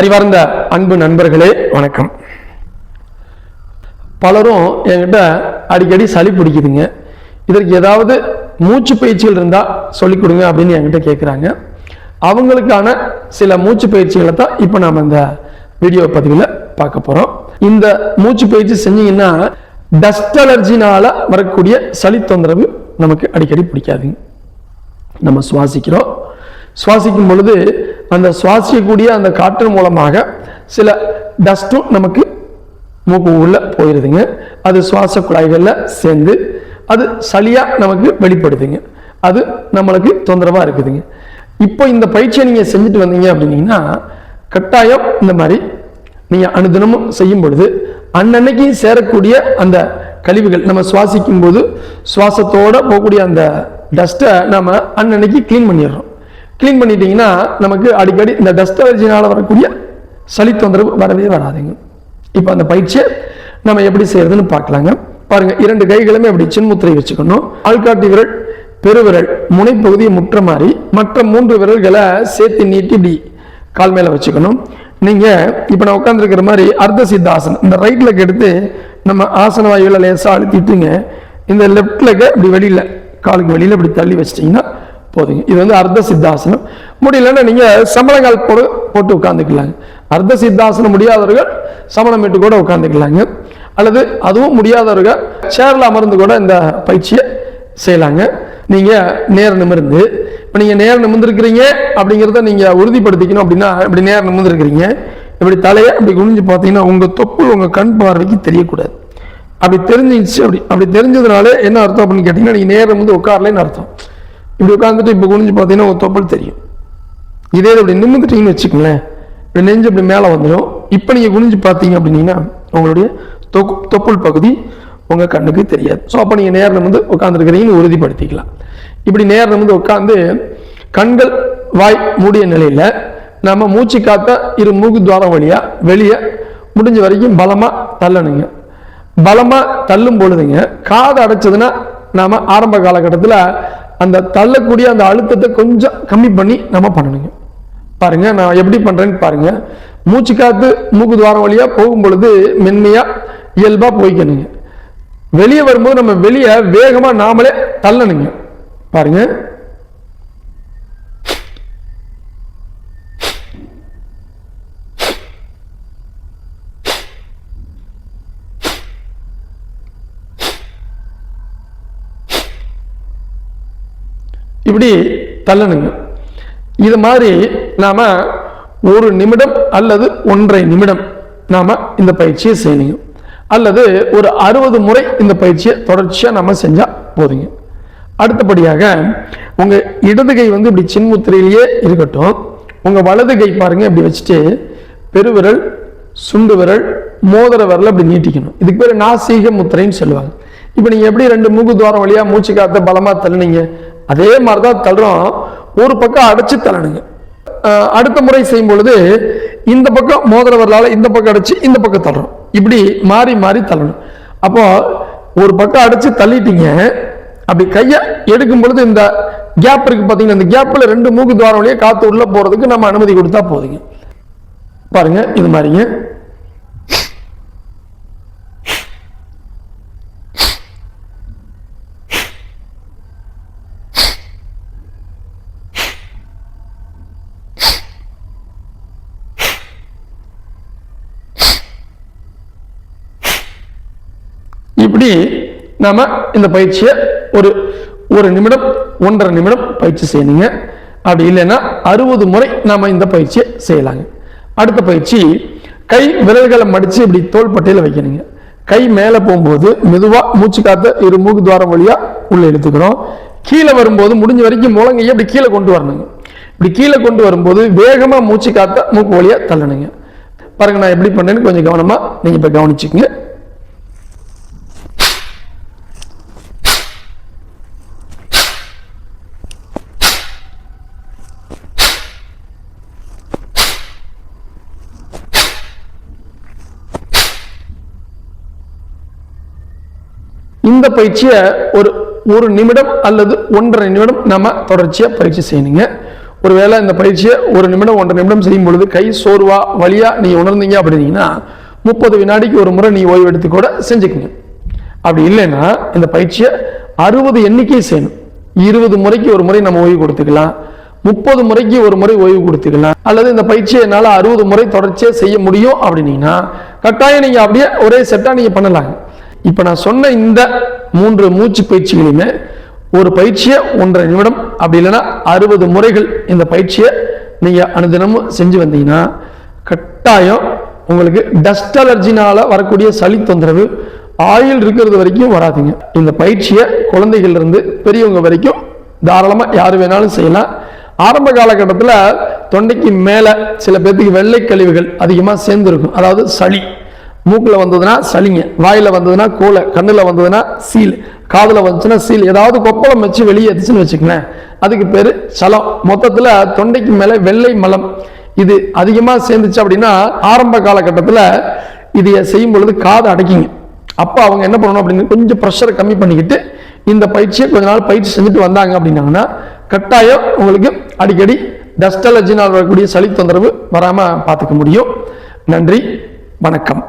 அறிவார்ந்த அன்பு நண்பர்களே வணக்கம். பலரும் என்கிட்ட அடிக்கடி சளி பிடிக்குதுங்க. இதற்கு ஏதாவது மூச்சு பயிற்சிகள் இருந்தால் சொல்லிக் கொடுங்க அப்படின்னு என்கிட்ட கேட்குறாங்க அவங்களுக்கான சில மூச்சு பயிற்சிகளை தான் இப்போ நாம் இந்த வீடியோ பதிவில் பார்க்க போகிறோம் இந்த மூச்சு பயிற்சி செஞ்சீங்கன்னா டஸ்ட் அலர்ஜினால் வரக்கூடிய சளி தொந்தரவு நமக்கு அடிக்கடி பிடிக்காதுங்க. நம்ம சுவாசிக்கிறோம். சுவாசிக்கும் பொழுது அந்த சுவாசிக்கக்கூடிய அந்த காற்று மூலமாக சில டஸ்ட்டும் நமக்கு மூக்கு உள்ளே போயிடுதுங்க அது சுவாச குழாய்களில் சேர்ந்து அது சளியாக நமக்கு வெளிப்படுதுங்க. அது நம்மளுக்கு தொந்தரவாக இருக்குதுங்க. இப்போ இந்த பயிற்சியை நீங்கள் செஞ்சுட்டு வந்தீங்க அப்படின்னீங்கன்னா கட்டாயம் இந்த மாதிரி நீங்கள் அனுதினமும் செய்யும் பொழுது அன்னன்னைக்கு சேரக்கூடிய அந்த கழிவுகள் நம்ம சுவாசிக்கும் போது சுவாசத்தோடு போகக்கூடிய அந்த டஸ்ட்டை நம்ம அன்னன்னைக்கு க்ளீன் பண்ணிடுறோம். க்ளீன் பண்ணிட்டீங்கன்னா நமக்கு அடிக்கடி இந்த டஸ்ட் அலர்ஜினால் வரக்கூடிய சளி தொந்தரவு வரவே வராதுங்க. இப்போ அந்த பயிற்சியை நம்ம எப்படி செய்யறதுன்னு பார்க்கலாங்க. பாருங்க இரண்டு கைகளுமே அப்படி சின்முத்திரை வச்சுக்கணும். ஆள்காட்டி விரல் பெருவிரல் முனைப்பகுதியை முற்ற மாதிரி மற்ற மூன்று விரல்களை சேர்த்து நீட்டி இப்படி கால் மேலே வச்சுக்கணும். நீங்கள் இப்போ நான் உட்காந்துருக்கிற மாதிரி அர்த்த சித்தாசனம் இந்த ரைட் லெக் எடுத்து நம்ம ஆசன வாயுவில் லேசாக அழுத்திட்டுங்க. இந்த லெஃப்ட் லெக்கை இப்படி வெளியில் காலுக்கு வெளியில் இப்படி தள்ளி வச்சிட்டிங்கன்னா போதுங்க. இது வந்து அர்த்த சித்தாசனம். முடியலன்னா நீங்கள் சமணங்கால் போடு போட்டு உட்காந்துக்கலாங்க அர்த்த சித்தாசனம் முடியாதவர்கள் சமணம் விட்டு கூட உட்காந்துக்கலாங்க அல்லது அதுவும் முடியாதவர்கள் சேரில் அமர்ந்து கூட இந்த பயிற்சியை செய்யலாங்க. நீங்கள் நேர் நிமிர்ந்து. இப்போ நீங்கள் நேர் நிமிர்ந்துருக்கிறீங்க அப்படிங்கிறத நீங்கள் உறுதிப்படுத்திக்கணும் அப்படின்னா இப்படி நேர் நிமிர்ந்துருக்கிறீங்க. இப்படி தலையை அப்படி குனிஞ்சு பார்த்தீங்கன்னா உங்கள் தொப்பு உங்கள் கண் பார்வைக்கு தெரியக்கூடாது. அப்படி தெரிஞ்சிச்சு அப்படி அப்படி தெரிஞ்சதுனால என்ன அர்த்தம் அப்படின்னு கேட்டிங்கன்னா நீங்கள் நேரம் வந்து உட்காரலன்னு அர்த்தம். இப்படி உட்காந்துட்டு இப்போ குனிஞ்சு பார்த்தீங்கன்னா ஒரு தொப்பல் தெரியும். இதே இப்படி நிமிந்துட்டீங்கன்னு வச்சுக்கோங்களேன். இப்படி நெஞ்சு இப்படி மேலே வந்துடும். இப்போ நீங்கள் குனிஞ்சு பார்த்தீங்க அப்படின்னீங்கன்னா உங்களுடைய தொக்கு தொப்புள் பகுதி உங்கள் கண்ணுக்கு தெரியாது. ஸோ அப்போ நீங்கள் நேரில் வந்து உட்காந்துருக்கிறீங்கன்னு உறுதிப்படுத்திக்கலாம். இப்படி நேரில் வந்து உட்காந்து கண்கள் வாய் மூடிய நிலையில் நம்ம மூச்சு காத்த இரு மூக்கு துவாரம் வழியாக வெளியே முடிஞ்ச வரைக்கும் பலமாக தள்ளணுங்க. பலமாக தள்ளும் பொழுதுங்க காது அடைச்சதுன்னா நாம் ஆரம்ப காலகட்டத்தில் அந்த தள்ளக்கூடிய அந்த அழுத்தத்தை கொஞ்சம் கம்மி பண்ணி நம்ம பண்ணணுங்க. பாருங்க நான் எப்படி பண்றேன்னு பாருங்க. மூச்சு காத்து மூக்கு துவாரம் வழியா போகும் பொழுது மென்மையா இயல்பா போய்க்கணுங்க. வெளியே வரும்போது நம்ம வெளியே வேகமா நாமளே தள்ளணுங்க. பாருங்க. இப்படி தள்ளணுங்க. இது மாதிரி நாம ஒரு நிமிடம் அல்லது ஒன்றரை நிமிடம் நாம இந்த பயிற்சியை செய்யணுங்க. அல்லது ஒரு அறுபது முறை இந்த பயிற்சியை தொடர்ச்சியா நம்ம செஞ்சா போதுங்க. அடுத்தபடியாக உங்க இடது கை வந்து இப்படி சின்முத்திரையிலேயே இருக்கட்டும். உங்க வலது கை பாருங்க இப்படி வச்சுட்டு பெருவிரல் சுண்டு விரல் மோதிர விரல் அப்படி நீட்டிக்கணும். இதுக்கு பேர் நாசீக முத்திரைன்னு சொல்லுவாங்க. இப்போ நீங்க எப்படி ரெண்டு மூக்கு துவாரம் வழியா மூச்சு காத்த பலமா தள்ளுனீங்க? அதே மாதிரி தான் தள்ளுறோம் ஒரு பக்கம் அடைச்சு தள்ளணுங்க அடுத்த முறை செய்யும் பொழுது இந்த பக்கம் மோதிர இந்த பக்கம் அடைச்சி இந்த பக்கம் தள்ளுறோம் இப்படி மாறி மாறி தள்ளணும் அப்போ ஒரு பக்கம் அடைச்சு தள்ளிட்டீங்க. அப்படி கையை எடுக்கும் பொழுது இந்த கேப் இருக்கு பார்த்தீங்கன்னா இந்த கேப்பில் ரெண்டு மூக்கு துவாரம் வழியாக காற்று உள்ளே போகிறதுக்கு நம்ம அனுமதி கொடுத்தா போதுங்க. பாருங்க இது மாதிரிங்க. இப்படி நாம இந்த பயிற்சியை ஒரு ஒரு நிமிடம் ஒன்றரை நிமிடம் பயிற்சி செய்யணுங்க. அப்படி இல்லைன்னா அறுபது முறை நாம இந்த பயிற்சியை செய்யலாங்க. அடுத்த பயிற்சி கை விரல்களை மடித்து இப்படி தோள்பட்டையில வைக்கணுங்க. கை மேலே போகும்போது மெதுவாக மூச்சு காத்த இரு மூக்கு துவாரம் வழியாக உள்ளே இழுத்துக்கிறோம். கீழே வரும்போது முடிஞ்ச வரைக்கும் முழங்கையை இப்படி கீழே கொண்டு வரணுங்க. இப்படி கீழே கொண்டு வரும்போது வேகமாக மூச்சு காத்த மூக்கு வழியாக தள்ளணுங்க. பாருங்க நான் எப்படி பண்ணேன்னு கொஞ்சம் கவனமாக நீங்கள் இப்போ கவனிச்சுக்கங்க. இந்த பயிற்சியை ஒரு ஒரு நிமிடம் அல்லது ஒன்றரை நிமிடம் நம்ம தொடர்ச்சியாக பயிற்சி செய்யணுங்க. ஒருவேளை இந்த பயிற்சியை ஒரு நிமிடம் ஒன்றரை நிமிடம் செய்யும் பொழுது கை சோர்வா வலியா நீ உணர்ந்தீங்க அப்படின்னீங்கன்னா முப்பது வினாடிக்கு ஒரு முறை நீ ஓய்வு எடுத்து கூட செஞ்சுக்கங்க. அப்படி இல்லைன்னா இந்த பயிற்சியை அறுபது எண்ணிக்கை செய்யணும். இருபது முறைக்கு ஒரு முறை நம்ம ஓய்வு கொடுத்துக்கலாம். முப்பது முறைக்கு ஒரு முறை ஓய்வு கொடுத்துக்கலாம். அல்லது இந்த பயிற்சியை என்னால் அறுபது முறை தொடர்ச்சியாக செய்ய முடியும் அப்படின்னீங்கன்னா கட்டாயம் நீங்கள் அப்படியே ஒரே செட்டாக நீங்கள் பண்ணலாங்க. இப்போ நான் சொன்ன இந்த மூன்று மூச்சு பயிற்சிகளையுமே ஒரு பயிற்சியை ஒன்றரை நிமிடம் அப்படி இல்லைன்னா அறுபது முறைகள் இந்த பயிற்சியை நீங்கள் அனுதினமும் செஞ்சு வந்தீங்கன்னா கட்டாயம் உங்களுக்கு டஸ்ட் அலர்ஜினால் வரக்கூடிய சளி தொந்தரவு ஆயில் இருக்கிறது வரைக்கும் வராதுங்க. இந்த பயிற்சியை குழந்தைகள்லேருந்து பெரியவங்க வரைக்கும் தாராளமாக யார் வேணாலும் செய்யலாம். ஆரம்ப காலகட்டத்தில் தொண்டைக்கு மேலே சில பேர்த்துக்கு வெள்ளை கழிவுகள் அதிகமாக சேர்ந்துருக்கும். அதாவது சளி. மூக்கில் வந்ததுன்னா சளிங்க வாயில் வந்ததுன்னா கோலை கண்ணில் வந்ததுன்னா சீல் காதில் வந்துச்சுன்னா சீல். ஏதாவது கொப்பளம் வச்சு வெளியே வெளியேற்றுச்சுன்னு வச்சுக்கோங்களேன். அதுக்கு பேர் சலம் மொத்தத்தில் தொண்டைக்கு மேலே வெள்ளை மலம். இது அதிகமாக சேர்ந்துச்சு அப்படின்னா ஆரம்ப காலகட்டத்தில் இதை செய்யும் பொழுது காது அடைக்கிங்க. அப்போ அவங்க என்ன பண்ணணும் அப்படின்னு கொஞ்சம் ப்ரெஷரை கம்மி பண்ணிக்கிட்டு இந்த பயிற்சியை கொஞ்ச நாள் பயிற்சி செஞ்சுட்டு வந்தாங்க அப்படின்னாங்கன்னா கட்டாயம் உங்களுக்கு அடிக்கடி டஸ்ட் அலர்ஜினால் வரக்கூடிய சளி தொந்தரவு வராமல் பார்த்துக்க முடியும். நன்றி வணக்கம்.